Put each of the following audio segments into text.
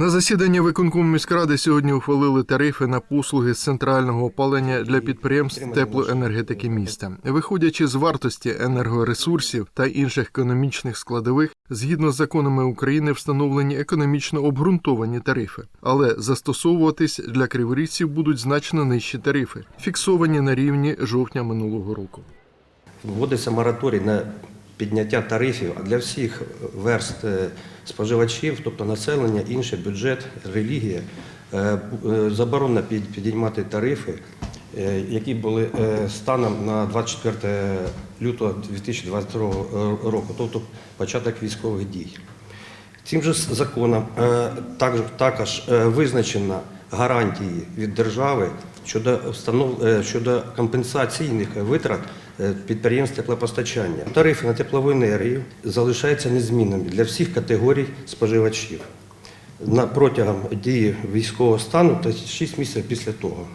На засіданні виконкому міськради сьогодні ухвалили тарифи на послуги з центрального опалення для підприємств теплоенергетики міста. Виходячи з вартості енергоресурсів та інших економічних складових, згідно з законами України встановлені економічно обґрунтовані тарифи, але застосовуватись для криворіжців будуть значно нижчі тарифи, фіксовані на рівні жовтня минулого року. Вводиться мораторій на підняття тарифів для всіх верст е, споживачів, тобто населення, інший бюджет, релігія. Е, е, Заборонено підіймати тарифи, які були станом на 24 лютого 2022 року, тобто початок військових дій. Цим же законом також, визначено гарантії від держави щодо, щодо компенсаційних витрат підприємств теплопостачання. Тарифи на теплову енергію залишаються незмінними для всіх категорій споживачів протягом дії військового стану та 6 місяців після того.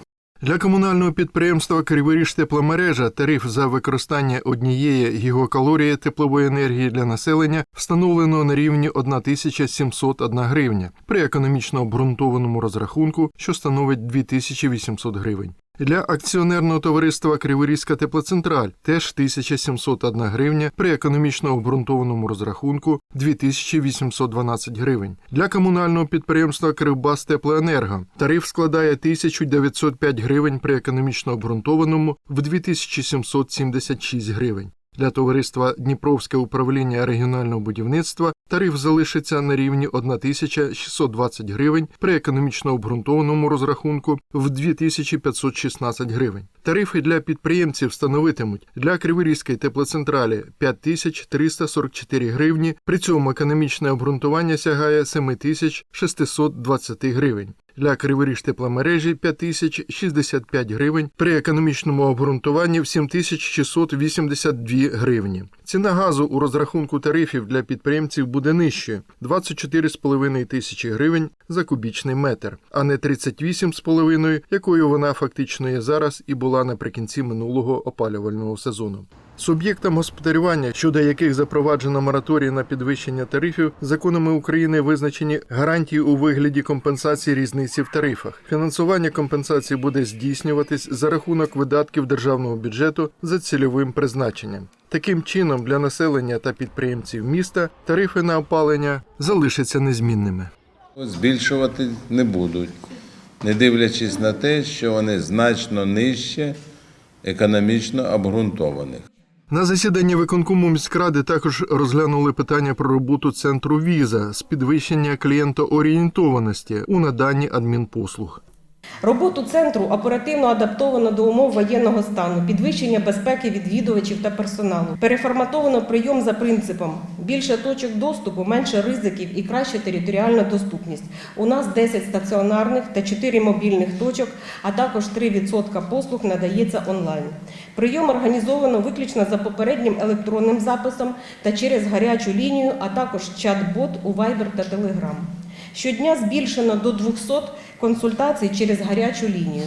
Для комунального підприємства Криворіж тепломережа тариф за використання однієї гігакалорії теплової енергії для населення встановлено на рівні 1701 гривня при економічно обґрунтованому розрахунку, що становить 2800 гривень. Для акціонерного товариства Криворізька теплоцентраль теж 1701 гривня при економічно обґрунтованому розрахунку 2812 гривень. Для комунального підприємства Кривбас Теплоенерго тариф складає 1905 гривень при економічно обґрунтованому в 2776 гривень. Для товариства Дніпровське управління регіонального будівництва тариф залишиться на рівні 1620 гривень при економічно обґрунтованому розрахунку в 2516 гривень. Тарифи для підприємців становитимуть для Криворізької теплоцентралі 5344 гривні, при цьому економічне обґрунтування сягає 7620 гривень. Для Криворіж тепломережі 5065 гривень, при економічному обґрунтуванні в 7682 гривні. Ціна газу у розрахунку тарифів для підприємців буде нижче 24,5 тисячі гривень за кубічний метр, а не 38,5, якою вона фактично є зараз і була наприкінці минулого опалювального сезону. Суб'єктам господарювання, щодо яких запроваджено мораторій на підвищення тарифів, законами України визначені гарантії у вигляді компенсації різниці в тарифах. Фінансування компенсації буде здійснюватись за рахунок видатків державного бюджету за цільовим призначенням. Таким чином, для населення та підприємців міста тарифи на опалення залишаться незмінними. Збільшувати не будуть, не дивлячись на те, що вони значно нижче економічно обґрунтованих. На засіданні виконкому міськради також розглянули питання про роботу центру віза з підвищення клієнтоорієнтованості у наданні адмінпослуг. Роботу центру оперативно адаптовано до умов воєнного стану, підвищення безпеки відвідувачів та персоналу. Переформатовано прийом за принципом більше точок доступу, менше ризиків і краща територіальна доступність. У нас 10 стаціонарних та 4 мобільних точок, а також 3% послуг надається онлайн. Прийом організовано виключно за попереднім електронним записом та через гарячу лінію, а також чат-бот у Viber та Telegram. Щодня збільшено до 200 консультацій через гарячу лінію.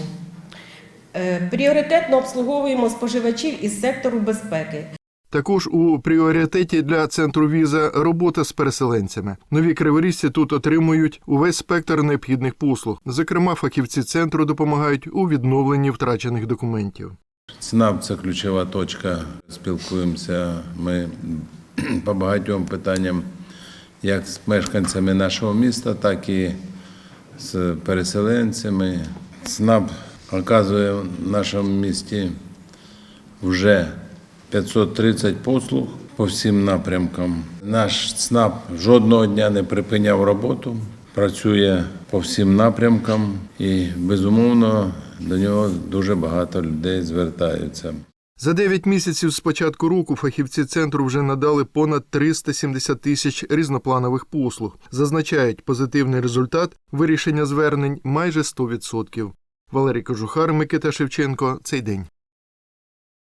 Е, Пріоритетно обслуговуємо споживачів із сектору безпеки. Також у пріоритеті для центру віза робота з переселенцями. Нові криворізці тут отримують увесь спектр необхідних послуг. Зокрема, фахівці центру допомагають у відновленні втрачених документів. ЦНАП це ключова точка. Спілкуємося ми по багатьом питанням, як з мешканцями нашого міста, так і з переселенцями. ЦНАП оказує в нашому місті вже 530 послуг по всім напрямкам. Наш ЦНАП жодного дня не припиняв роботу, працює по всім напрямкам і, безумовно, до нього дуже багато людей звертаються. За 9 місяців з початку року фахівці центру вже надали понад 370 тисяч різнопланових послуг. Зазначають позитивний результат вирішення звернень майже 100%. Валерій Кожухар, Микита Шевченко. Цей день.